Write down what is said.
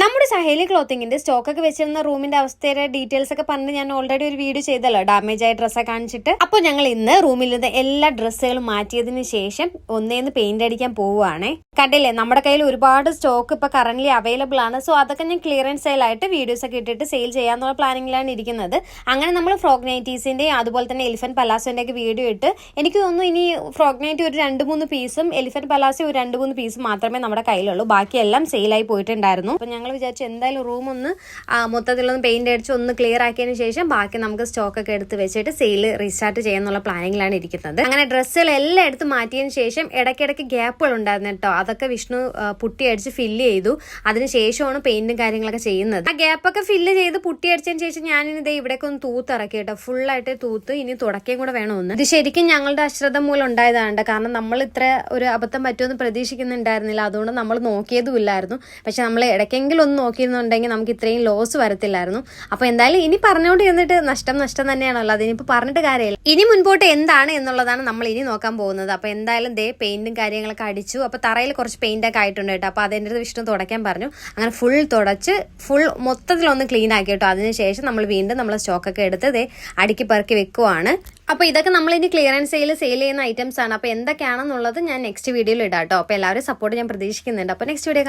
നമ്മുടെ സഹേലി സ്റ്റോക്ക് ഒക്കെ വെച്ചിരുന്ന റൂമിന്റെ അവസ്ഥയുടെ ഡീറ്റെയിൽസ് ഒക്കെ പറഞ്ഞ് ഞാൻ ഓൾറെഡി ഒരു വീഡിയോ ചെയ്തല്ലോ. ഡാമേജ് ആയ ഡ്രസ്സൊക്കെ കാണിച്ചിട്ട്. അപ്പോൾ ഞങ്ങൾ ഇന്ന് റൂമിൽ നിന്ന് എല്ലാ ഡ്രസ്സുകളും മാറ്റിയതിന് ശേഷം ഒന്നേന്ന് പെയിന്റ് അടിക്കാൻ പോവുകയാണേ. കണ്ടില്ലേ നമ്മുടെ കയ്യിൽ ഒരുപാട് സ്റ്റോക്ക് ഇപ്പൊ കറന്റ് അവൈലബിൾ ആണ്. സോ അതൊക്കെ ഞാൻ ക്ലിയറൻസ് സെയിലായിട്ട് വീഡിയോസ് ഒക്കെ ഇട്ടിട്ട് സെയിൽ ചെയ്യാന്നുള്ള പ്ലാനിങ്ങിലാണ് ഇരിക്കുന്നത്. അങ്ങനെ നമ്മൾ ഫ്രോഗ് അതുപോലെ തന്നെ എലിഫന്റ് പലാസോന്റെ ഒക്കെ വീഡിയോ ഇട്ട് എനിക്ക് തോന്നുന്നു ഇനി ഫ്രോഗ് നൈറ്റി ഒരു രണ്ട് മൂന്ന് പീസും എലിഫന്റ് പലാസോ ഒരു രണ്ട് മൂന്ന് പീസും മാത്രമേ നമ്മുടെ കയ്യിലുള്ളൂ. ബാക്കിയെല്ലാം സെയിലായി പോയിട്ടുണ്ടായിരുന്നു. അപ്പൊ ഞങ്ങൾ വിചാരിച്ചു എന്തായാലും റൂം ഒന്ന് മൊത്തത്തിലൊന്ന് പെയിന്റ് അടിച്ച് ഒന്ന് ക്ലിയർ ആക്കിയതിന് ശേഷം ബാക്കി നമുക്ക് സ്റ്റോക്ക് ഒക്കെ എടുത്ത് വെച്ചിട്ട് സെയിൽ റീസ്റ്റാർട്ട് ചെയ്യാന്നുള്ള പ്ലാനിങ്ങിലാണ് ഇരിക്കുന്നത്. അങ്ങനെ ഡ്രസ്സുകൾ എല്ലാം എടുത്ത് മാറ്റിയതിന് ശേഷം ഇടയ്ക്കിടയ്ക്ക് ഗ്യാപ്പുകൾ ഉണ്ടായിരുന്നു കേട്ടോ. അതൊക്കെ വിഷ്ണു പുട്ടി അടിച്ച് ഫില്ല് ചെയ്തു. അതിനുശേഷമാണ് പെയിന്റും കാര്യങ്ങളൊക്കെ ചെയ്യുന്നത്. ആ ഗ്യാപ്പൊക്കെ ഫില്ല് ചെയ്ത് പുട്ടി അടിച്ചതിന് ശേഷം ഞാനിനി ദേ ഇവിടേക്ക് ഒന്ന് തൂത്തിറക്കി കേട്ടോ. ഫുള്ളായിട്ട് തൂത്ത് ഇനി തുടക്കുകയും കൂടെ വേണമെന്ന് ഇത് ശരിക്കും ഞങ്ങളുടെ അശ്രദ്ധ മൂലം ഉണ്ടായതാണ് കാരണം നമ്മൾ ഇത്ര ഒരു അബദ്ധം പറ്റുമെന്ന് പ്രതീക്ഷിക്കുന്നുണ്ടായിരുന്നില്ല. അതുകൊണ്ട് നമ്മൾ നോക്കിയതും ഇല്ലായിരുന്നു. പക്ഷെ നമ്മൾ ഇടയ്ക്കെങ്കിലും ഒന്ന് നോക്കിയിരുന്നുണ്ടെങ്കിൽ നമുക്ക് ഇത്രയും ലോസ് വരത്തില്ലായിരുന്നു. അപ്പൊ എന്തായാലും ഇനി പറഞ്ഞുകൊണ്ട് ഇരുന്നിട്ട് നഷ്ടം നഷ്ടം തന്നെയാണല്ലോ. അതിനിപ്പോൾ പറഞ്ഞിട്ട് കാര്യമില്ല. ഇനി മുൻപോട്ട് എന്താണ് എന്നുള്ളതാണ് നമ്മൾ ഇനി നോക്കാൻ പോകുന്നത്. അപ്പൊ എന്തായാലും ദേ പെയിന്റും കാര്യങ്ങളൊക്കെ അടിച്ചു. അപ്പൊ തറയിൽ കുറച്ച് പെയിന്റ് ഒക്കെ ആയിട്ടുണ്ട് കേട്ടോ. അപ്പൊ അതിന്റെ വിഷ്ണു തുടയ്ക്കാൻ പറഞ്ഞു. അങ്ങനെ ഫുൾ തുടച്ച് ഫുൾ മൊത്തത്തിലൊന്ന് ക്ലീൻ ആക്കി കേട്ടോ. അതിനുശേഷം നമ്മൾ വീണ്ടും നമ്മൾ സ്റ്റോക്കൊക്കെ എടുത്ത് ദേ അടുക്കി പെറുക്കി വെക്കുവാണ്. അപ്പൊ ഇതൊക്കെ നമ്മൾ ഇനി ക്ലിയറൻസ് സെയിൽ സെയിൽ ചെയ്യുന്ന ഐറ്റംസ് ആണ്. അപ്പൊ എന്തൊക്കെയാണെന്നുള്ളത് ഞാൻ നെക്സ്റ്റ് വീഡിയോയിൽ ഇടാട്ടോ അപ്പൊ എല്ലാവരും സപ്പോർട്ട് ഞാൻ പ്രതീക്ഷിക്കുന്നുണ്ട്. അപ്പൊ നെക്സ്റ്റ് വീഡിയോ